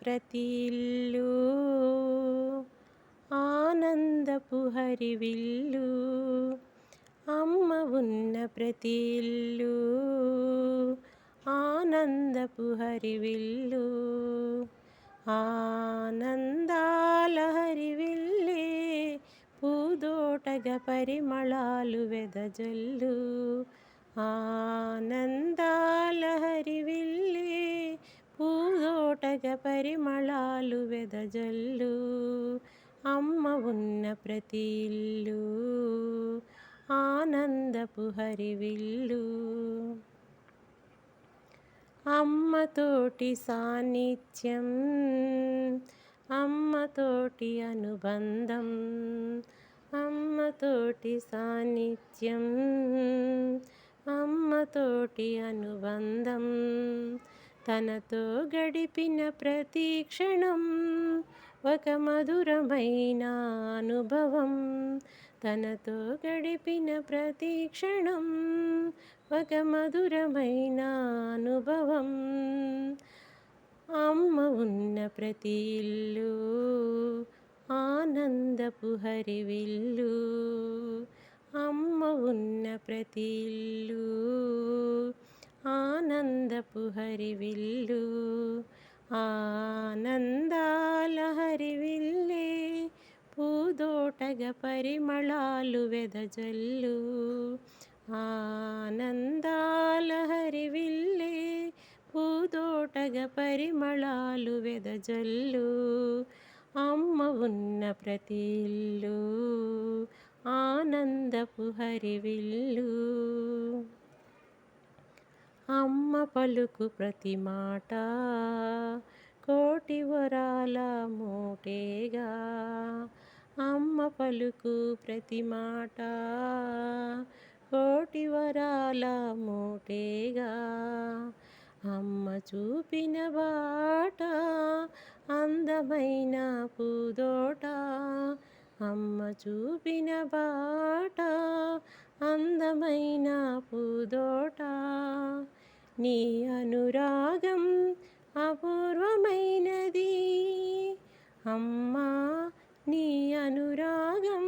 ప్రతిల్లు ఆనందపు హరివిల్లు అమ్మ ఉన్న ప్రతిల్లు ఆనందపు హరివిల్లు ఆనందాల హరివిల్లే పూదోటగ పరిమళాలు వెదజల్లు ఆనంద పూదోటగ పరిమళాలు వెదజల్లు. అమ్మ ఉన్న ప్రతి ఇల్లు ఆనందపు హరివిల్లు. అమ్మతోటి సాన్నిధ్యం అమ్మతోటి అనుబంధం అమ్మతోటి సాన్నిధ్యం అమ్మతోటి అనుబంధం. తనతో గడిపిన ప్రతి క్షణం ఒక మధురమైన అనుభవం. తనతో గడిపిన ప్రతి క్షణం ఒక మధురమైన అనుభవం. అమ్మ ఉన్న ప్రతి ఇల్లు ఆనందపు హరివిల్లు అమ్మ ఉన్న ప్రతి ఇల్లు హరివిల్లు ఆనందాల హరివిల్లే పూదోటగ పరిమళాలు వెదజల్లు. ఆనందాల హరివిల్లే పూదోటగ పరిమళాలు వెదజల్లు. అమ్మ ఉన్న ప్రతి ఇల్లు ఆనందపు హరివిల్లు. పలుకు ప్రతి మాట కోటి వరాల మూటేగా. అమ్మ పలుకు ప్రతి మాట కోటి వరాల మూటేగా. అమ్మ చూపిన బాట అందమైన పూదోట. అమ్మ చూపిన బాట అందమైన పూదోట. నీ అనురాగం అపూర్వమైనది. అమ్మా నీ అనురాగం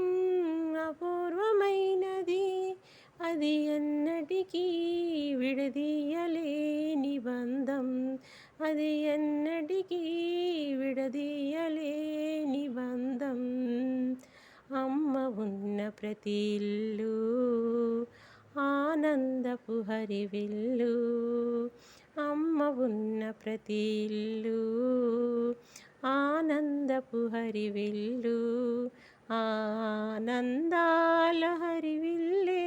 అపూర్వమైనది. అది ఎన్నటికీ విడదీయలేని బంధం. అది ఎన్నటికీ విడదీయలేని బంధం. అమ్మ ఉన్న ప్రతి ఇల్లు ఆనందపు హరివిల్లు అమ్మ ఉన్న ప్రతి ఇల్లు ఆనందపు హరివిల్లు ఆనందాల హరివిల్లే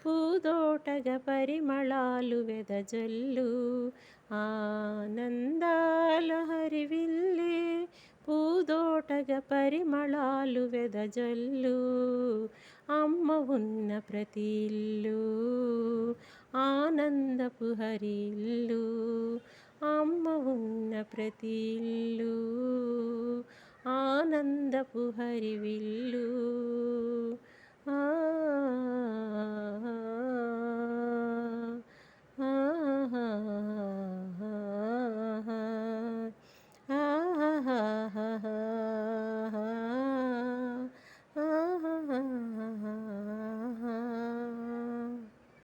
పూదోటగ పరిమళాలు వెదజల్లు ఆనందాల హరివి పట్టగ పరిమళాలు వెదజల్లు. అమ్మ ఉన్న ప్రతి ఇల్లు ఆనందపు హరిల్లు. అమ్మ ఉన్న ప్రతి ఇల్లు ఆనందపు హరివిల్లు. ఆ